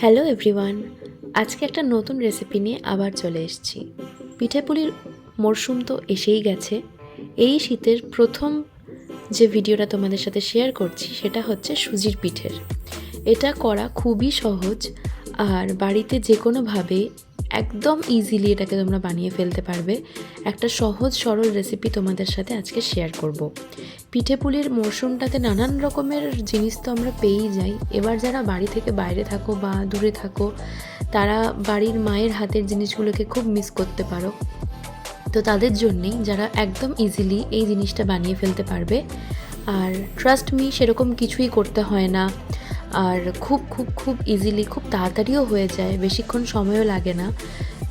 Hello everyone, আজকে একটা নতুন রেসিপি নিয়ে আবার চলে এসেছি। পিঠেপুলির মরশুম তো এসেই গেছে। এই শীতের প্রথম যে ভিডিওটা তোমাদের সাথে শেয়ার করছি, সেটা হচ্ছে সুজির পিঠের। এটা করা খুবই সহজ, আর বাড়িতে যে কোনোভাবে একদম ইজিলি এটাকে তোমরা বানিয়ে ফেলতে পারবে। একটা সহজ, সরল রেসিপি তোমাদের সাথে আজকে শেয়ার করব। পিঠেপুলির মরশুমটাতে নানান রকমের জিনিস তো আমরা পেয়েই যাই। এবার যারা বাড়ি থেকে বাইরে থাকো বা দূরে থাকো, তারা বাড়ির মায়ের হাতের জিনিসগুলোকে খুব মিস করতে পারো। তো তাদের জন্যেই যারা একদম ইজিলি এই জিনিসটা বানিয়ে ফেলতে পারবে। আর ট্রাস্ট মি সেরকম কিছুই করতে হয় না। আর খুব খুব খুব ইজিলি খুব তাড়াতাড়িও হয়ে যায়। বেশিক্ষণ সময়ও লাগে না।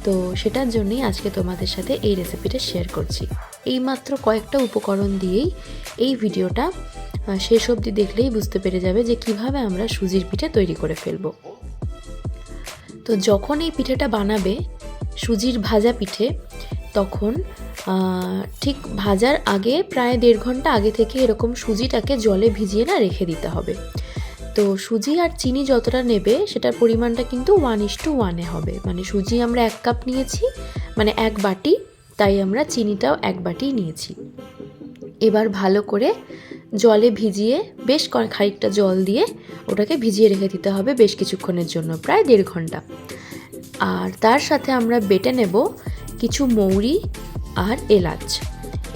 তো সেটার জন্যই আজকে তোমাদের সাথে এই রেসিপিটা শেয়ার করছি। এইমাত্র কয়েকটা উপকরণ দিয়েই এই ভিডিওটা শেষ অবধি দেখলেই বুঝতে পেরে যাবে যে কীভাবে আমরা সুজির পিঠে তৈরি করে ফেলব। তো যখন এই পিঠেটা বানাবে, সুজির ভাজা পিঠে, তখন ঠিক ভাজার আগে প্রায় দেড় ঘণ্টা আগে থেকে এরকম সুজিটাকে জলে ভিজিয়ে না রেখে দিতে হবে। তো সুজি আর চিনি যতটা নেবে, সেটার পরিমাণটা কিন্তু ওয়ান ইস টু ওয়ানে হবে। মানে সুজি আমরা এক কাপ নিয়েছি মানে এক বাটি, তাই আমরা চিনিটাও এক বাটি নিয়েছি। এবার ভালো করে জলে ভিজিয়ে বেশ খানিকটা জল দিয়ে ওটাকে ভিজিয়ে রেখে দিতে হবে বেশ কিছুক্ষণের জন্য, প্রায় দেড় ঘণ্টা। আর তার সাথে আমরা বেটে নেব কিছু মৌরি আর এলাচ।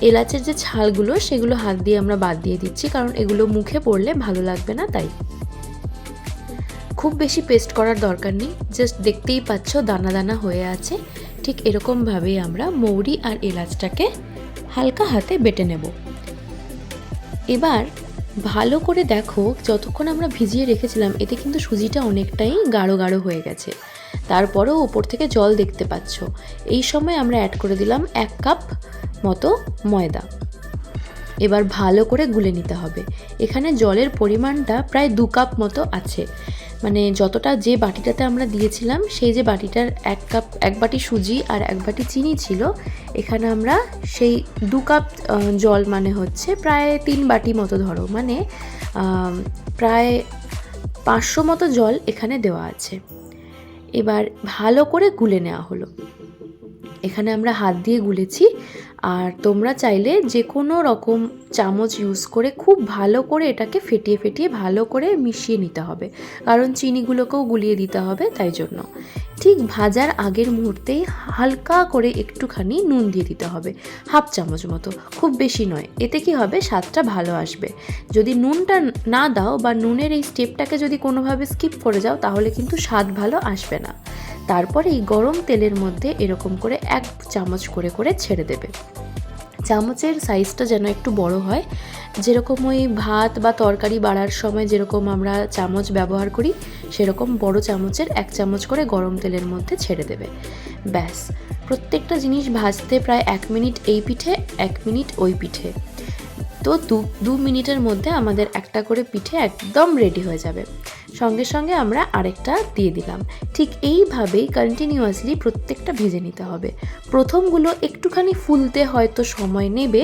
এলাচের যে ছালগুলো, সেগুলো হাত দিয়ে আমরা বাদ দিয়ে দিচ্ছি, কারণ এগুলো মুখে পড়লে ভালো লাগবে না, তাই। খুব বেশি পেস্ট করার দরকার নেই জাস্ট দেখতেই পাচ্ছ দানা দানা হয়ে আছে। ঠিক এরকমভাবেই আমরা মৌরি আর এলাচটাকে হালকা হাতে বেটে নেব। এবার ভালো করে দেখো, যতক্ষণ আমরা ভিজিয়ে রেখেছিলাম, এতে কিন্তু সুজিটা অনেকটাই গাঢ় গাঢ় হয়ে গেছে। তারপরেও ওপর থেকে জল দেখতে পাচ্ছ। এই সময় আমরা অ্যাড করে দিলাম এক কাপ মতো ময়দা। এবার ভালো করে গুলে নিতে হবে। এখানে জলের পরিমাণটা প্রায় দু কাপ মতো আছে। মানে যতটা যে বাটিটাতে আমরা দিয়েছিলাম, সেই যে বাটিটার এক কাপ, এক বাটি সুজি আর এক বাটি চিনি ছিল, এখানে আমরা সেই দু কাপ জল মানে হচ্ছে প্রায় তিন বাটি মতো ধরো। মানে প্রায় পাঁচশো মতো জল এখানে দেওয়া আছে। এবার ভালো করে গুলে নেওয়া হলো। এখানে আমরা হাত দিয়ে গুলেছি। আর তোমরা চাইলে যে কোনো রকম চামচ ইউজ করে খুব ভালো করে এটাকে ফেটিয়ে ফেটিয়ে ভালো করে মিশিয়ে নিতে হবে। কারণ চিনিগুলোকেও গুলিয়ে দিতে হবে তাই জন্য। ঠিক ভাজার আগের মুহূর্তেই হালকা করে একটুখানি নুন দিয়ে দিতে হবে, হাফ চামচ মতো। খুব বেশি নয়, এতে কি হবে? স্বাদটা ভালো আসবে। যদি নুনটা না দাও বা নুনের এই স্টেপটাকে যদি কোনোভাবে স্কিপ করে যাও, তাহলে কিন্তু স্বাদ ভালো আসবে না। তারপরে এই গরম তেলের মধ্যে এরকম করে এক চামচ করে করে ছেড়ে দেবে। চামচের সাইজটা যেন একটু বড় হয়। যেরকম ওই ভাত বা তরকারি বাড়ার সময় যেরকম আমরা চামচ ব্যবহার করি, সেরকম বড় চামচের এক চামচ করে গরম তেলের মধ্যে ছেড়ে দেবে। ব্যাস। প্রত্যেকটা জিনিস ভাজতে প্রায় এক মিনিট এই পিঠে, এক মিনিট ওই পিঠে। তো দু দু মিনিটের মধ্যে আমাদের একটা করে পিঠে একদম রেডি হয়ে যাবে। সঙ্গে সঙ্গে আমরা আরেকটা দিয়ে দিলাম। ঠিক এইভাবেই কন্টিনিউয়াসলি প্রত্যেকটা ভেজে নিতে হবে। প্রথমগুলো একটুখানি ফুলতে হয়তো সময় নেবে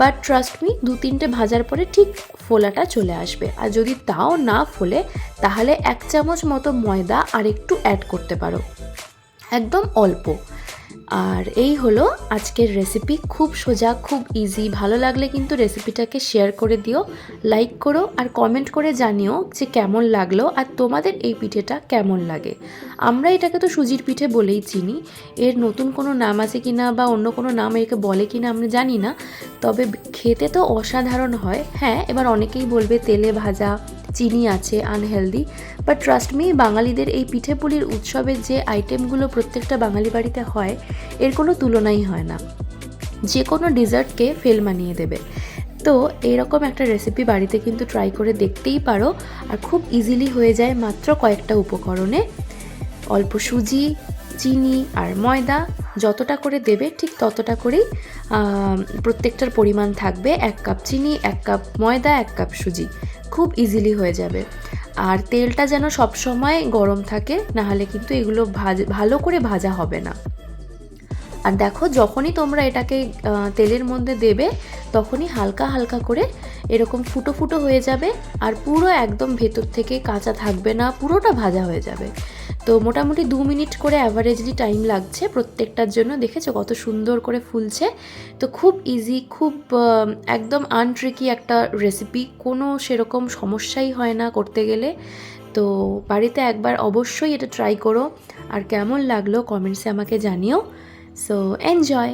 বাট ট্রাস্ট মি দু তিনটে ভাজার পরে ঠিক ফোলাটা চলে আসবে। আর যদি তাও না ফোলে, তাহলে এক চামচ মতো ময়দা আর একটু অ্যাড করতে পারো। একদম অল্প। আর এই হলো আজকের রেসিপি খুব সোজা, খুব ইজি ভালো লাগলে কিন্তু রেসিপিটাকে শেয়ার করে দিও লাইক করো আর কমেন্ট করে জানিও যে কেমন লাগল আর তোমাদের এই পিঠেটা কেমন লাগে। আমরা এটাকে তো সুজির পিঠে বলেই চিনি। এর নতুন কোনো নাম আছে কি না বা অন্য কোনো নাম একে বলে কি না আমরা জানি না। তবে খেতে তো অসাধারণ হয়। হ্যাঁ এবার অনেকেই বলবে তেলে ভাজা চিনি আছে আনহেলদি বাট ট্রাস্ট মি বাঙালিদের এই পিঠে পুলির উৎসবের যে আইটেমগুলো প্রত্যেকটা বাঙালি বাড়িতে হয়, এর কোনো তুলনাই হয় না। যে কোনো ডেজার্টকে ফেল মানিয়ে দেবে। তো এরকম একটা রেসিপি বাড়িতে কিন্তু ট্রাই করে দেখতেই পারো। আর খুব ইজিলি হয়ে যায় মাত্র কয়েকটা উপকরণে। অল্প সুজি, চিনি আর ময়দা, যতটা করে দেবে ঠিক ততটা করেই প্রত্যেকটার পরিমাণ থাকবে। এক কাপ চিনি, এক কাপ ময়দা, এক কাপ সুজি। খুব ইজিলি হয়ে যাবে। আর তেলটা যেন সবসময় গরম থাকে, নাহলে কিন্তু এগুলো ভাজ, ভালো করে ভাজা হবে না। আর দেখো, যখনই তোমরা এটাকে তেলের মধ্যে দেবে, তখনই হালকা হালকা করে এরকম ফুটো ফুটো হয়ে যাবে, আর পুরো একদম ভেতর থেকে কাঁচা থাকবে না, পুরোটা ভাজা হয়ে যাবে। তো মোটামুটি দু মিনিট করে অ্যাভারেজলি টাইম লাগছে। প্রত্যেকটার জন্য দেখেছ কত সুন্দর করে ফুলছে। তো খুব ইজি খুব একদম আনট্রিকি একটা রেসিপি কোনো সেরকম সমস্যাই হয় না করতে গেলে। তো বাড়িতে একবার অবশ্যই এটা ট্রাই করো। আর কেমন লাগল কমেন্টসে আমাকে জানিও। So enjoy